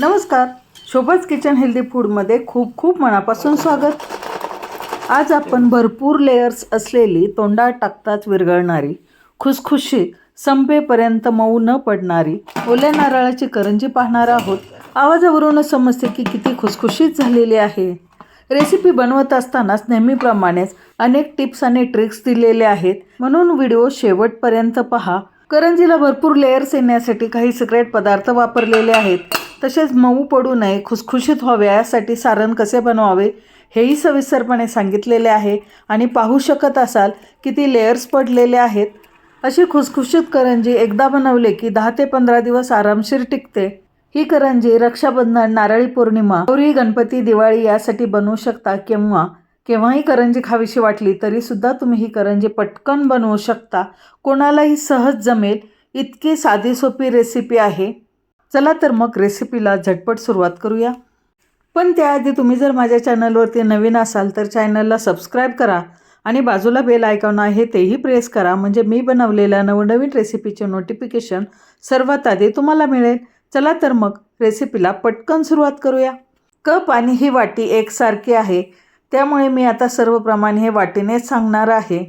नमस्कार. शोभाच kitchen healthy फूडमध्ये खूप खूप मनापासून स्वागत. आज आपण भरपूर लेयर्स असलेली तोंडात टाकताच विरघळणारी खुसखुशीत संपेपर्यंत मऊ न पडणारी ओल्या नारळाची करंजी पाहणार आहोत. आवाजावरूनच समजते की किती खुसखुशीत झालेली आहे. रेसिपी बनवत असतानाच नेहमीप्रमाणेच अनेक टिप्स आणि ट्रिक्स दिलेले आहेत. म्हणून व्हिडिओ शेवटपर्यंत पहा. करंजीला भरपूर लेयर्स येण्यासाठी काही सिक्रेट पदार्थ वापरलेले आहेत. तसेच मऊ पडू नये खुसखुशीत व्हावे यासाठी सारण कसे बनवावे हेही सविस्तरपणे सांगितलेले आहे आणि पाहू शकत असाल की ती लेयर्स पडलेले आहेत. अशी खुसखुशीत करंजी एकदा बनवले की दहा ते पंधरा दिवस आरामशीर टिकते. ही करंजी रक्षाबंधन नारळी पौर्णिमा गौरी गणपती दिवाळी यासाठी बनवू शकता किंवा केव्हाही करंजी खावीशी वाटली तरी सुद्धा तुम्ही ही करंजी पटकन बनवू शकता. कोणालाही सहज जमेल इतकी साधी सोपी रेसिपी आहे. चला तर मग रेसिपीला झटपट सुरुवात करूया. पण त्याआधी तुम्ही जर माझ्या चॅनलवरती नवीन असाल तर चॅनलला सबस्क्राईब करा आणि बाजूला बेल आयकॉन आहे तेही प्रेस करा. म्हणजे मी बनवलेल्या नवनवीन रेसिपीचे नोटिफिकेशन सर्वात आधी तुम्हाला मिळेल. चला तर मग रेसिपीला पटकन सुरुवात करूया. कप आणि ही वाटी एकसारखी आहे. त्यामुळे मी आता सर्व प्रमाण हे वाटीनेच सांगणार आहे.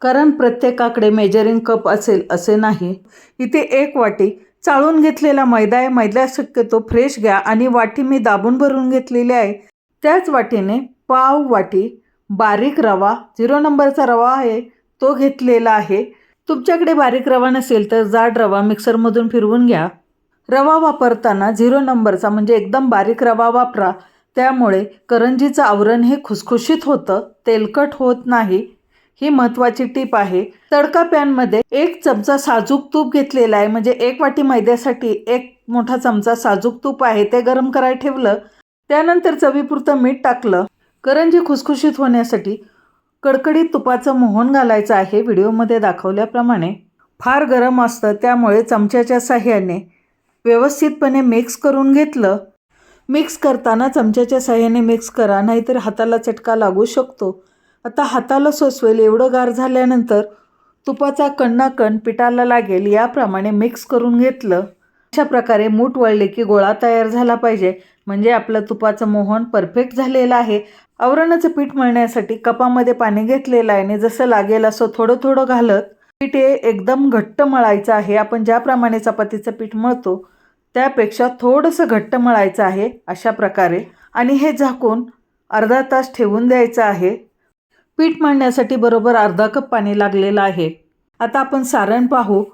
कारण प्रत्येकाकडे मेजरिंग कप असेल असे नाही. इथे एक वाटी चाळून घेतलेला मैदा आहे. मैदा शक्यतो फ्रेश घ्या आणि वाटी मी दाबून भरून घेतलेली आहे. त्याच वाटीने पाव वाटी बारीक रवा झिरो नंबरचा रवा आहे तो घेतलेला आहे. तुमच्याकडे बारीक रवा नसेल तर जाड रवा मिक्सरमधून फिरवून घ्या. रवा वापरताना झिरो नंबरचा म्हणजे एकदम बारीक रवा वापरा. त्यामुळे करंजीचं आवरण हे खुसखुशीत होतं. तेलकट होत नाही. ही महत्त्वाची टीप आहे. तडका पॅनमध्ये एक चमचा साजूक तूप घेतलेला आहे. म्हणजे एक वाटी मैद्यासाठी एक मोठा चमचा साजूक तूप आहे. ते गरम करायला ठेवलं. त्यानंतर चवीपुरतं मीठ टाकलं. करंजी खुसखुशीत होण्यासाठी कडकडीत तुपाचं मोहन घालायचं आहे. व्हिडिओमध्ये दाखवल्याप्रमाणे फार गरम असतं. त्यामुळे चमच्याच्या साह्याने व्यवस्थितपणे मिक्स करून घेतलं. मिक्स करताना चमच्याच्या साह्याने मिक्स करा. नाहीतर हाताला चटका लागू शकतो. आता हाताला सोसवेल एवढं गार झाल्यानंतर तुपाचा कण्णा कण पिठाला लागेल याप्रमाणे मिक्स करून घेतलं. अशा प्रकारे मूठ वळले की गोळा तयार झाला पाहिजे. म्हणजे आपलं तुपाचं मोहन परफेक्ट झालेलं आहे. आवरणाचं पीठ मळण्यासाठी कपामध्ये पाणी घेतलेलं आहे आणि जसं लागेल असं थोडं थोडं घालत पीठ हे एकदम घट्ट मळायचं आहे. आपण ज्याप्रमाणे चपातीचं पीठ मळतो त्यापेक्षा थोडंसं घट्ट मळायचं आहे अशा प्रकारे. आणि हे झाकून अर्धा तास ठेवून द्यायचं आहे. पीठ मळण्यासाठी बरोबर अर्धा कप पाणी लागलेलं आहे. आता आपण सारण पाहू.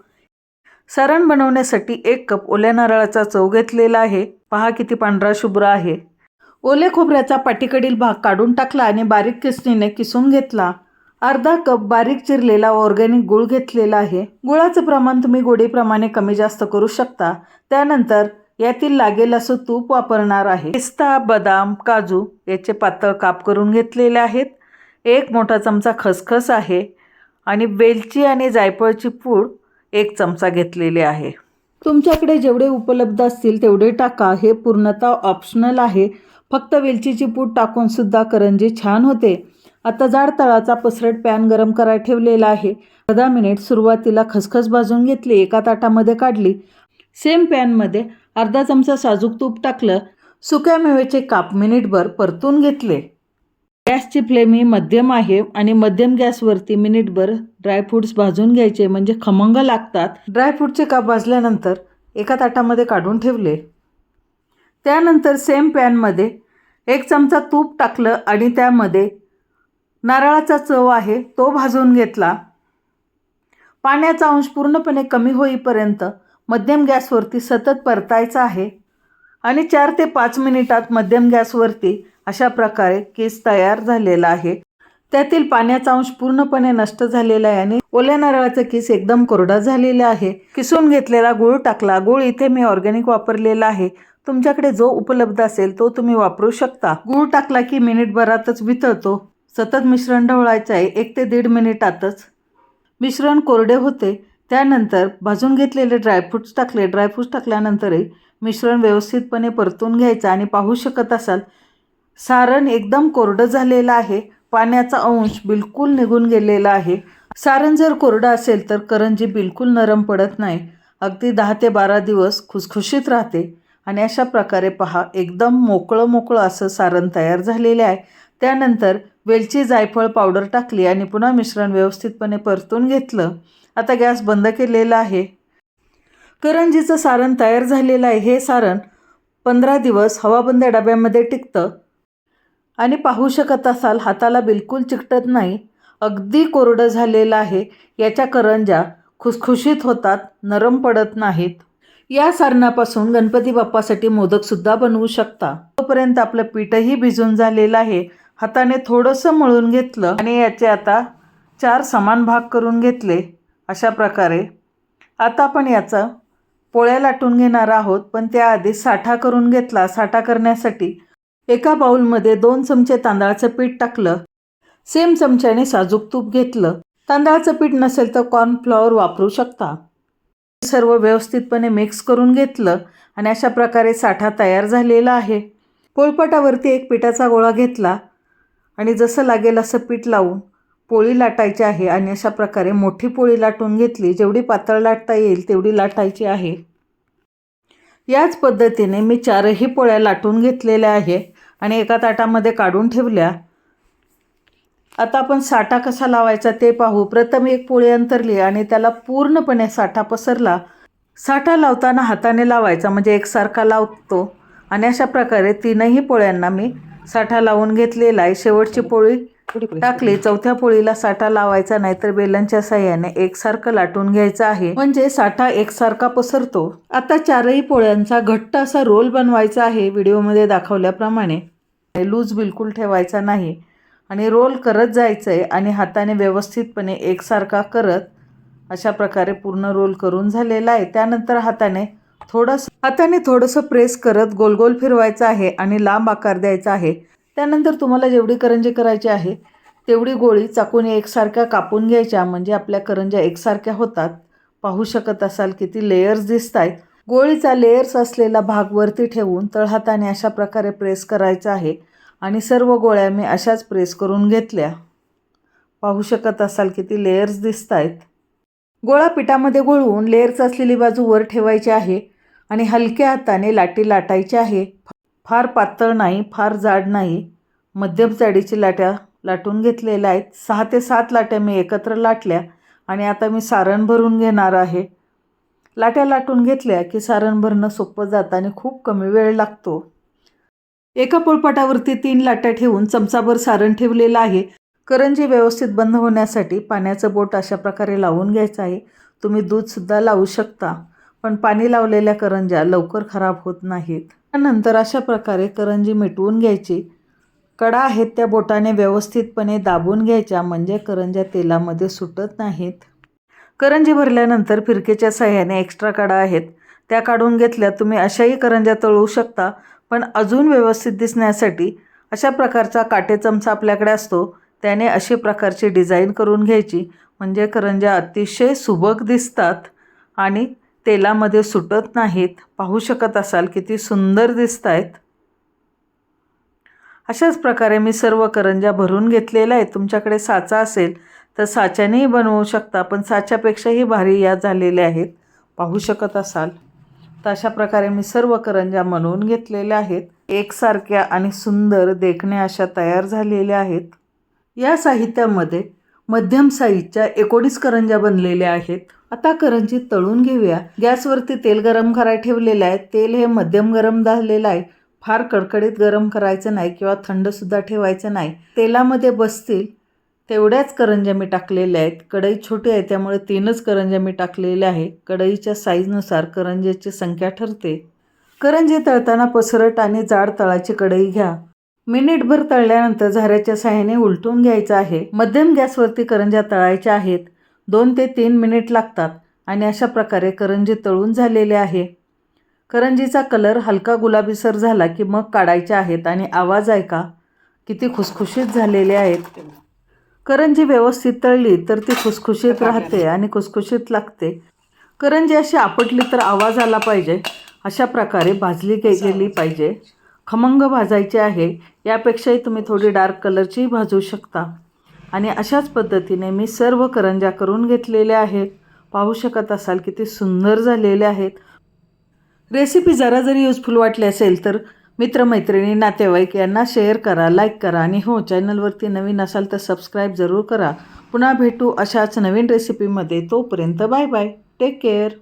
सारण बनवण्यासाठी एक कप ओल्या नारळाचा चव घेतलेला आहे. पहा किती पांढरा शुभ्र आहे. ओल्या खोबऱ्याचा पाठीकडील भाग काढून टाकला आणि बारीक किसणीने किसून घेतला. अर्धा कप बारीक चिरलेला ऑर्गॅनिक गुळ घेतलेला आहे. गुळाचं प्रमाण तुम्ही गोडीप्रमाणे कमी जास्त करू शकता. त्यानंतर यातील लागेल असं तूप वापरणार आहे. पिस्ता बदाम काजू याचे पातळ काप करून घेतलेले आहेत. एक मोठा चमचा खसखस आहे आणि वेलची आणि जायफळची पूड एक चमचा घेतलेली आहे. तुमच्याकडे जेवढे उपलब्ध असतील तेवढे टाका. हे पूर्णतः ऑप्शनल आहे. फक्त वेलचीची पूड टाकूनसुद्धा करंजी छान होते. आता जाड तळाचा पसरट पॅन गरम करायला ठेवलेला आहे. अर्धा मिनिट सुरुवातीला खसखस भाजून घेतली एका ताटामध्ये काढली. सेम पॅनमध्ये अर्धा चमचा साजूक तूप टाकलं. सुक्या मेवेचे काप मिनिटभर परतून घेतले. गॅसची फ्लेम ही मध्यम आहे आणि मध्यम गॅसवरती मिनिटभर ड्रायफ्रूट्स भाजून घ्यायचे म्हणजे खमंग लागतात. ड्रायफ्रूटचे काप भाजल्यानंतर एका ताटामध्ये काढून ठेवले. त्यानंतर सेम पॅनमध्ये एक चमचा तूप टाकलं आणि त्यामध्ये नारळाचा चव आहे तो भाजून घेतला. पाण्याचा अंश पूर्णपणे कमी होईपर्यंत मध्यम गॅसवरती सतत परतायचा आहे आणि चार ते पाच मिनिटात मध्यम गॅसवरती अशा प्रकारे केस तयार झालेला आहे. त्यातील पाण्याचा अंश पूर्णपणे नष्ट झालेला आहे आणि ओल्या नारळाचा किस एकदम कोरडा झालेला आहे. किसून घेतलेला गूळ टाकला. गूळ इथे मी ऑर्गॅनिक वापरलेला आहे. तुमच्याकडे जो उपलब्ध असेल तो तुम्ही वापरू शकता. गूळ टाकला की मिनिटभरातच वितळतो. सतत मिश्रण ढवळायचं आहे. एक ते दीड मिनिटातच. मिश्रण कोरडे होते. त्यानंतर भाजून घेतलेले ड्रायफ्रूट्स टाकले. ड्रायफ्रूट्स टाकल्यानंतरही मिश्रण व्यवस्थितपणे परतून घ्यायचं आणि पाहू शकत असाल सारण एकदम कोरडं झालेलं आहे. पाण्याचा अंश बिलकुल निघून गेलेला आहे. सारण जर कोरडं असेल तर करंजी बिलकुल नरम पडत नाही. अगदी दहा ते बारा दिवस खुसखुशीत राहते. आणि अशा प्रकारे पहा एकदम मोकळं मोकळं असं सारण तयार झालेले आहे. त्यानंतर वेलची जायफळ पावडर टाकली आणि पुन्हा मिश्रण व्यवस्थितपणे परतून घेतलं. आता गॅस बंद केलेला आहे. करंजीचं सारण तयार झालेलं आहे. हे सारण पंधरा दिवस हवाबंद डब्यामध्ये टिकतं. आणि पाहू शकत असाल हाताला बिलकुल चिकटत नाही. अगदी कोरडं झालेलं आहे. याच्या करंजा खुसखुशीत होतात नरम पडत नाहीत. या सारणापासून गणपती बाप्पासाठी मोदकसुद्धा बनवू शकता. तोपर्यंत आपलं पीठही भिजून झालेलं आहे. हाताने थोडंसं मळून घेतलं आणि याचे आता चार समान भाग करून घेतले. अशा प्रकारे. आता आपण याचा पोळ्या लाटून घेणार आहोत पण त्याआधी साठा करून घेतला. साठा करण्यासाठी एका बाऊलमध्ये दोन चमचे तांदळाचं पीठ टाकलं. सेम चमच्याने साजूक तूप घेतलं. तांदळाचं पीठ नसेल तर कॉर्नफ्लॉवर वापरू शकता. सर्व व्यवस्थितपणे मिक्स करून घेतलं आणि अशा प्रकारे साठा तयार झालेला आहे. पोळपाटावरती एक पिठाचा गोळा घेतला आणि जसं लागेल असं पीठ लावून पोळी लाटायची आहे आणि अशा प्रकारे मोठी पोळी लाटून घेतली. जेवढी पातळ लाटता येईल तेवढी लाटायची आहे. याच पद्धतीने मी चारही पोळ्या लाटून घेतलेल्या आहे आणि एका ताटामध्ये काढून ठेवल्या. आता आपण साठा कसा लावायचा ते पाहू. प्रथम एक पोळी अंतरली आणि त्याला पूर्णपणे साठा पसरला. साठा लावताना हाताने लावायचा म्हणजे एकसारखा लावतो. आणि अशा प्रकारे तीनही पोळ्यांना मी साठा लावून घेतलेला आहे. शेवटची पोळी टाकली चौथ्या पोळीला साठा लावायचा नाही तर बेलनच्या साह्याने एकसारखं लाटून घ्यायचं आहे. म्हणजे साठा एकसारखा पसरतो. आता चारही पोळ्यांचा घट्ट असा रोल बनवायचा आहे व्हिडिओमध्ये दाखवल्याप्रमाणे. लूज बिलकुल ठेवायचा नाही. आणि रोल करत जायचं आहे आणि हाताने व्यवस्थितपणे एकसारखा करत अशा प्रकारे पूर्ण रोल करून झालेला आहे. त्यानंतर हाताने थोडंसं हाताने थोडंसं प्रेस करत गोल गोल फिरवायचं आहे आणि लांब आकार द्यायचा आहे. त्यानंतर तुम्हाला जेवढी करंजी करायची आहे तेवढी गोळी चाकूने एकसारख्या कापून घ्यायच्या. म्हणजे आपल्या करंज्या एकसारख्या होतात. पाहू शकत असाल किती लेयर्स दिसत आहेत गोळीचा लेयर्स असलेला भाग वरती ठेवून तळहाताने अशा प्रकारे प्रेस करायचा आहे. आणि सर्व गोळ्या मी अशाच प्रेस करून घेतल्या. पाहू शकत असाल किती लेयर्स दिसत आहेत गोळा पिठामध्ये गोळवून लेयर्स असलेली बाजू वर ठेवायची आहे. आणि हलक्या हाताने लाटी लाटायची आहे. फार पातळ नाही फार जाड नाही. मध्यम जाडीची लाट्या लाटून घेतलेल्या आहेत. सहा ते सात लाट्या मी एकत्र लाटल्या आणि आता मी सारण भरून घेणार आहे. लाट्या लाटून घेतल्या की सारण भरणं सोपं जातं आणि खूप कमी वेळ लागतो. एका पोळपाटावरती तीन लाट्या ठेवून चमचाभर सारण ठेवलेलं आहे. करंजी व्यवस्थित बंद होण्यासाठी पाण्याचं बोट अशा प्रकारे लावून घ्यायचं आहे. तुम्ही दूधसुद्धा लावू शकता पण पाणी लावलेल्या करंज्या लवकर खराब होत नाहीत. नंतर अशा प्रकारे करंजी मिटवून घ्यायची. कडा आहेत त्या बोटाने व्यवस्थितपणे दाबून घ्यायच्या म्हणजे करंज्या तेलामध्ये सुटत नाहीत. करंजी भरल्यानंतर फिरकेच्या सहाय्याने एक्स्ट्रा कडा आहेत. त्या काढून घेतल्या तुम्ही अशाही करंज्या तळू शकता पण अजून व्यवस्थित दिसण्यासाठी अशा प्रकारचा काटे चमचा आपल्याकडे असतो त्याने अशी प्रकारची डिझाईन करून घ्यायची म्हणजे करंज्या अतिशय सुबक दिसतात आणि तेलामध्ये सुटत नाहीत. पाहू शकत असाल किती सुंदर दिसत आहेत अशाच प्रकारे मी सर्व करंज्या भरून घेतलेल्या आहेत. तुमच्याकडे साचा असेल तर साच्यानेही बनवू शकता पण साच्यापेक्षाही भारी या झालेल्या आहेत. पाहू शकत असाल. तर अशा प्रकारे मी सर्व करंज्या बनवून घेतलेल्या आहेत. एकसारख्या आणि सुंदर देखण्या अशा तयार झालेल्या आहेत. या साहित्यामध्ये मध्यम साईजच्या एकोणीस करंज्या बनलेल्या आहेत. आता करंजी तळून घेऊया. गॅसवरती तेल गरम करायला ठेवलेलं आहे. तेल हे मध्यम गरम झालेलं आहे. फार कडकडीत गरम करायचं नाही किंवा थंडसुद्धा ठेवायचं नाही. तेलामध्ये बसतील तेवढ्याच करंज्या मी टाकलेल्या आहेत. कढई छोटी आहे त्यामुळे तीनच करंज्या मी टाकलेल्या आहे. कढईच्या साईजनुसार करंज्याची संख्या ठरते. करंजी तळताना पसरट आणि जाड तळाची कढई घ्या. मिनिटभर तळल्यानंतर झाऱ्याच्या साह्याने उलटून घ्यायचं आहे. मध्यम गॅसवरती करंज्या तळायच्या आहेत. दोन ते तीन मिनिट लागतात आणि अशा प्रकारे करंजी तळून झालेले आहे. करंजीचा कलर हलका गुलाबीसर झाला की मग काढायचे आहेत आणि आवाज ऐका. किती खुसखुशीत झालेले आहेत. करंजी व्यवस्थित तळली तर ती खुसखुशीत राहते आणि खुसखुशीत लागते. करंजी अशी आपटली तर आवाज आला पाहिजे. अशा प्रकारे भाजली गेली पाहिजे. खमंग भाजायची आहे यापेक्षाही तुम्ही थोडी डार्क कलरचीही भाजू शकता. आणि अशाच पद्धतीने मी सर्व करंज्या करून घेतलेल्या आहेत. पाहू शकत असाल किती सुंदर झालेल्या आहेत. रेसिपी जरा जरी युजफुल वाटली असेल तर मित्रमैत्रिणी नातेवाईक यांना शेअर करा लाईक करा आणि हो चॅनलवरती नवीन असाल तर सबस्क्राईब जरूर करा. पुन्हा भेटू अशाच नवीन रेसिपीमध्ये तोपर्यंत बाय बाय टेक केअर